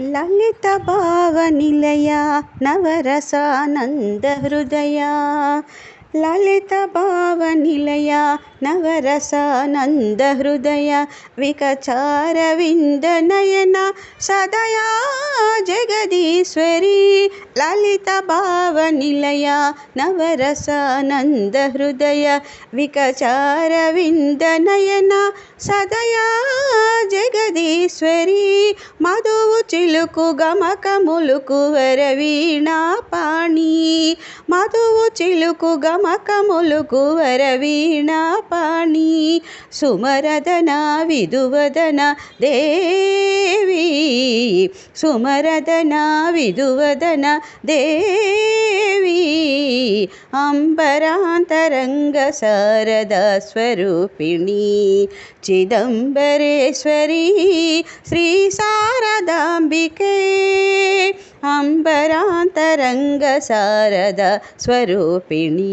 లలిత భావ నిలయ నవరసానంద హృదయ. లలిత భావ నిలయ నవరసానంద హృదయ. వికచార వింద నయన సదయా జగదీశ్వరీ లలిత భావ నిలయ నవరసానంద హృదయ వికచార వింద నయన సదయా జగదీశ్వరి మధువు చిలుకు గమక ములుకు వరవీణా పాణి మధువు చిలుకు గమక ములుకు వరవీణా పాణి సుమరదన ಸುಮರದನ ವಿದುವದನ ದೇವಿ ಅಂಬರಾಂತರಂಗ ಶಾರದ ಸ್ವರೂಪಿಣಿ ಚಿದಂಬರೇಶ್ವರಿ ಶ್ರೀ ಶಾರದಾಂಬಿಕೆ ಅಂಬರಾಂತರಂಗ ಶಾರದ ಸ್ವರೂಪಿಣಿ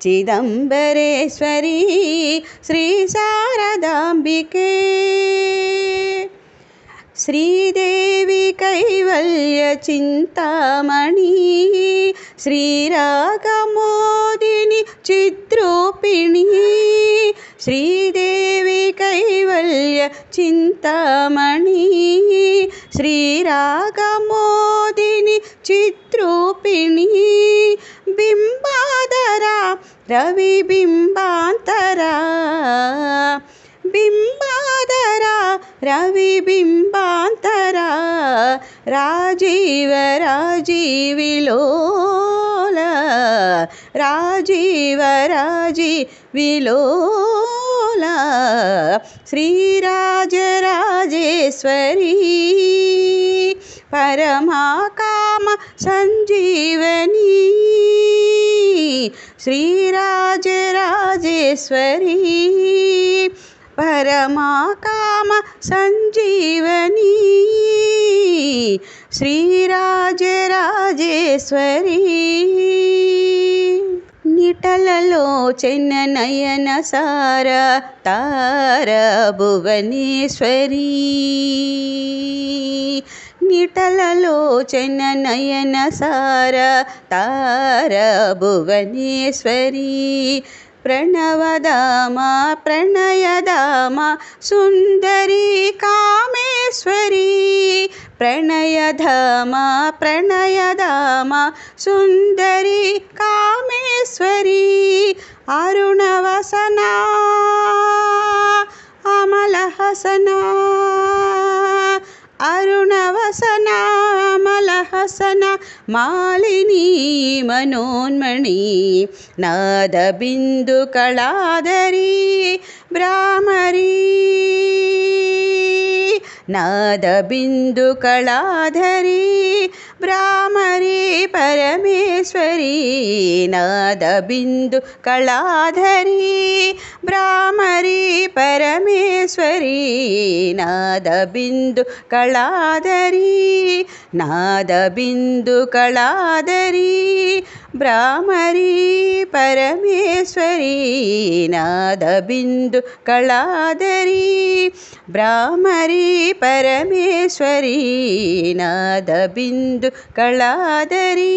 ಚಿದಂಬರೇಶ್ವರಿ ಶ್ರೀ ಶಾರದಾಂಬಿಕೆ శ్రీదేవి కైవల్య చింతామణి శ్రీరాగమోదిని చిత్రూపిణి శ్రీదేవి కైవల్య చింతామణి శ్రీరాగమోదిని చిత్రూపిణి బింబాదరా రవి రవిబింబాంతర రాజీవ రాజీవిలోల రాజీవ రాజీ విలోల శ్రీరాజరాజేశ్వరీ పరమాకామ సంజీవనీ శ్రీరాజరాజేశ్వరీ పరమాకామ సంజీవని. శ్రీరాజరాజేశ్వరి నిటలలో చెన్న నయన సార తార భువనేశ్వరీ. నిటలలో చెన్న నయన సార తార భువనేశ్వరీ. प्रणवदाम प्रणयदाम सुंदरी कामेश्वरी। प्रणयधाम प्रणयदाम सुंदरी कामेश्वरी। अरुणवसना अमलहसना अरुण सन मालिनी मनोन्मणि न बिन्दु कलादरी ब्राह्मरी భ్రామరీ నాదబిందు కళాధరి భ్రామరీ పరమేశ్వరి నాదబిందు కళాధరి భ్రామరీ ब्रह्मरी परमेश्वरी नादबिन्दु कलादरी। ब्राह्मरी परमेश्वरी नादबिन्दु कलादरी।